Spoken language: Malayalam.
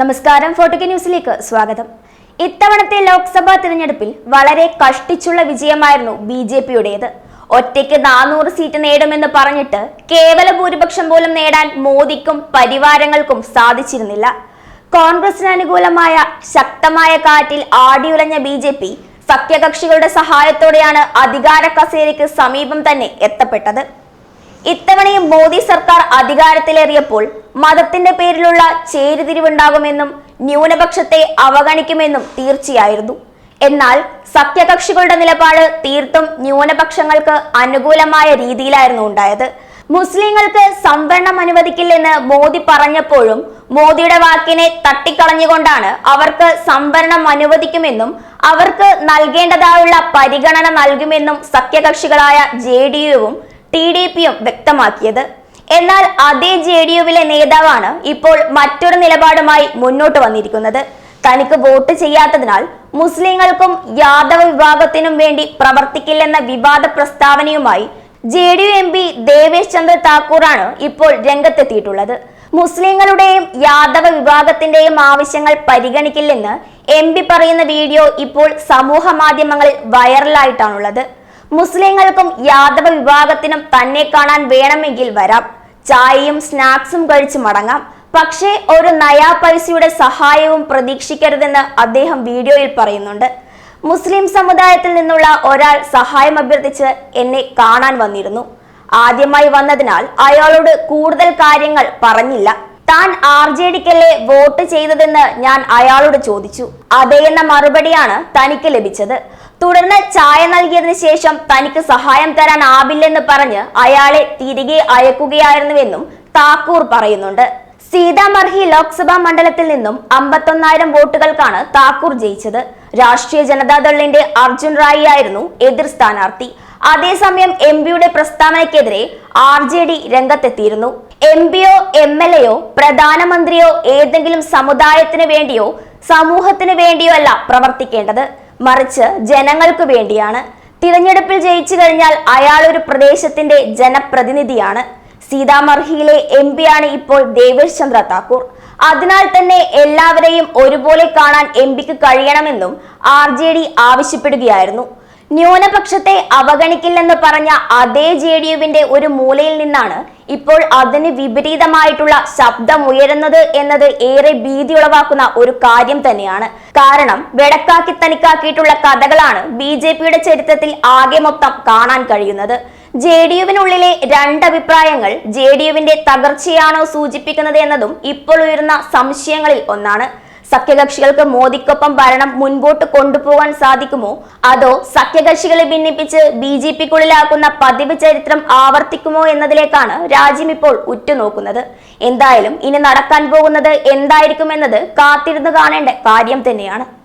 നമസ്കാരം ഫോട്ടോ ന്യൂസിലേക്ക് സ്വാഗതം. ഇത്തവണത്തെ ലോക്സഭാ തിരഞ്ഞെടുപ്പിൽ വളരെ കഷ്ടിച്ചുള്ള വിജയമായിരുന്നു ബി ജെ പിയുടേത്. ഒറ്റയ്ക്ക് നാനൂറ് സീറ്റ് നേടുമെന്ന് പറഞ്ഞിട്ട് കേവല ഭൂരിപക്ഷം പോലും നേടാൻ മോദിക്കും പരിവാരങ്ങൾക്കും സാധിച്ചിരുന്നില്ല. കോൺഗ്രസിന് അനുകൂലമായ ശക്തമായ കാറ്റിൽ ആടിയുലഞ്ഞ ബി ജെ പി സഖ്യകക്ഷികളുടെ സഹായത്തോടെയാണ് അധികാര കസേരയ്ക്ക് സമീപം തന്നെ എത്തപ്പെട്ടത്. ഇത്തവണയും മോദി സർക്കാർ അധികാരത്തിലേറിയപ്പോൾ മതത്തിന്റെ പേരിലുള്ള ചേരിതിരിവുണ്ടാകുമെന്നും ന്യൂനപക്ഷത്തെ അവഗണിക്കുമെന്നും തീർച്ചയായിരുന്നു. എന്നാൽ സഖ്യകക്ഷികളുടെ നിലപാട് തീർത്തും ന്യൂനപക്ഷങ്ങൾക്ക് അനുകൂലമായ രീതിയിലായിരുന്നു ഉണ്ടായത്. മുസ്ലിങ്ങൾക്ക് സംവരണം അനുവദിക്കില്ലെന്ന് മോദി പറഞ്ഞപ്പോഴും മോദിയുടെ വാക്കിനെ തട്ടിക്കളഞ്ഞുകൊണ്ടാണ് അവർക്ക് സംവരണം അനുവദിക്കുമെന്നും അവർക്ക് നൽകേണ്ടതായുള്ള പരിഗണന നൽകുമെന്നും സഖ്യകക്ഷികളായ ജെ ഡി യുവും ടി ഡി പിയും വ്യക്തമാക്കിയത്. എന്നാൽ അതേ ജെ ഡി യുവിലെ നേതാവാണ് ഇപ്പോൾ മറ്റൊരു നിലപാടുമായി മുന്നോട്ട് വന്നിരിക്കുന്നത്. തനിക്ക് വോട്ട് ചെയ്യാത്തതിനാൽ മുസ്ലിങ്ങൾക്കും യാദവ വിഭാഗത്തിനും വേണ്ടി പ്രവർത്തിക്കില്ലെന്ന വിവാദ പ്രസ്താവനയുമായി J D U M P Devesh Chandra താക്കൂറാണ് ഇപ്പോൾ രംഗത്തെത്തിയിട്ടുള്ളത്. മുസ്ലിങ്ങളുടെയും യാദവ വിഭാഗത്തിന്റെയും ആവശ്യങ്ങൾ പരിഗണിക്കില്ലെന്ന് എം പി പറയുന്ന വീഡിയോ ഇപ്പോൾ സമൂഹ മാധ്യമങ്ങളിൽ വൈറലായിട്ടാണുള്ളത്. മുസ്ലിങ്ങൾക്കും യാദവ വിഭാഗത്തിനും തന്നെ കാണാൻ വേണമെങ്കിൽ വരാം. ചായയും സ്നാക്സും കഴിച്ച് മടങ്ങാം. പക്ഷേ ഒരു നയാ പൈസയുടെ സഹായവും പ്രതീക്ഷിക്കരുതെന്ന് അദ്ദേഹം വീഡിയോയിൽ പറയുന്നുണ്ട്. മുസ്ലിം സമുദായത്തിൽ നിന്നുള്ള ഒരാൾ സഹായം അഭ്യർത്ഥിച്ച് എന്നെ കാണാൻ വന്നിരുന്നു. ആദ്യമായി വന്നതിനാൽ അയാളോട് കൂടുതൽ കാര്യങ്ങൾ പറഞ്ഞില്ല. താൻ ആർ ജെ ഡിക്കല്ലേ വോട്ട് ചെയ്തതെന്ന് ഞാൻ അയാളോട് ചോദിച്ചു. അതേ എന്ന മറുപടിയാണ് തനിക്ക് ലഭിച്ചത്. തുടർന്ന് ചായ നൽകിയതിനു ശേഷം തനിക്ക് സഹായം തരാൻ ആവില്ലെന്ന് പറഞ്ഞ് അയാളെ തിരികെ അയക്കുകയായിരുന്നുവെന്നും താക്കൂർ പറയുന്നുണ്ട്. സീതാമർഹി ലോക്സഭാ മണ്ഡലത്തിൽ നിന്നും അമ്പത്തൊന്നായിരം വോട്ടുകൾക്കാണ് താക്കൂർ ജയിച്ചത്. രാഷ്ട്രീയ ജനതാദളിന്റെ അർജുൻ റായി ആയിരുന്നു എതിർ സ്ഥാനാർത്ഥി. അതേസമയം എം പിയുടെ പ്രസ്താവനയ്ക്കെതിരെ ആർ ജെ ഡി രംഗത്തെത്തിയിരുന്നു. എം പിയോ എം എൽ എയോ പ്രധാനമന്ത്രിയോ ഏതെങ്കിലും സമുദായത്തിന് വേണ്ടിയോ സമൂഹത്തിന് വേണ്ടിയോ അല്ല പ്രവർത്തിക്കേണ്ടത്. മറിച്ച് ജനങ്ങൾക്ക് വേണ്ടിയാണ്. തിരഞ്ഞെടുപ്പിൽ ജയിച്ചു കഴിഞ്ഞാൽ അയാൾ ഒരു പ്രദേശത്തിന്റെ ജനപ്രതിനിധിയാണ്. സീതാമർഹിയിലെ എം പിയാണ് ഇപ്പോൾ ദേവേഷ് ചന്ദ്ര താക്കൂർ. അതിനാൽ തന്നെ എല്ലാവരെയും ഒരുപോലെ കാണാൻ എം പിക്ക് കഴിയണമെന്നും ആർ ആവശ്യപ്പെടുകയായിരുന്നു. ന്യൂനപക്ഷത്തെ അവഗണിക്കില്ലെന്ന് പറഞ്ഞ അതേ ജെ ഡി യുവിന്റെ ഒരു മൂലയിൽ നിന്നാണ് ഇപ്പോൾ അതിന് വിപരീതമായിട്ടുള്ള ശബ്ദം ഉയരുന്നത് എന്നത് ഏറെ ഭീതി ഉളവാക്കുന്ന ഒരു കാര്യം തന്നെയാണ്. കാരണം വെടക്കാക്കി തനിക്കാക്കിയിട്ടുള്ള കഥകളാണ് ബി ജെ പിയുടെ ചരിത്രത്തിൽ ആകെ മൊത്തം കാണാൻ കഴിയുന്നത്. ജെ ഡി യുവിനുള്ളിലെ രണ്ടഭിപ്രായങ്ങൾ ജെ ഡി യുവിന്റെ തകർച്ചയാണോ സൂചിപ്പിക്കുന്നത് എന്നതും ഇപ്പോൾ ഉയരുന്ന സംശയങ്ങളിൽ ഒന്നാണ്. സഖ്യകക്ഷികൾക്ക് മോദിക്കൊപ്പം ഭരണം മുൻപോട്ട് കൊണ്ടുപോകാൻ സാധിക്കുമോ? അതോ സഖ്യകക്ഷികളെ ഭിന്നിപ്പിച്ച് ബി ജെ പിക്കുള്ളിലാക്കുന്ന പതിവ് ചരിത്രം ആവർത്തിക്കുമോ എന്നതിലേക്കാണ് രാജ്യം ഇപ്പോൾ ഉറ്റുനോക്കുന്നത്? എന്തായാലും ഇനി നടക്കാൻ പോകുന്നത് എന്തായിരിക്കുമെന്നത് കാത്തിരുന്ന് കാണേണ്ട കാര്യം തന്നെയാണ്.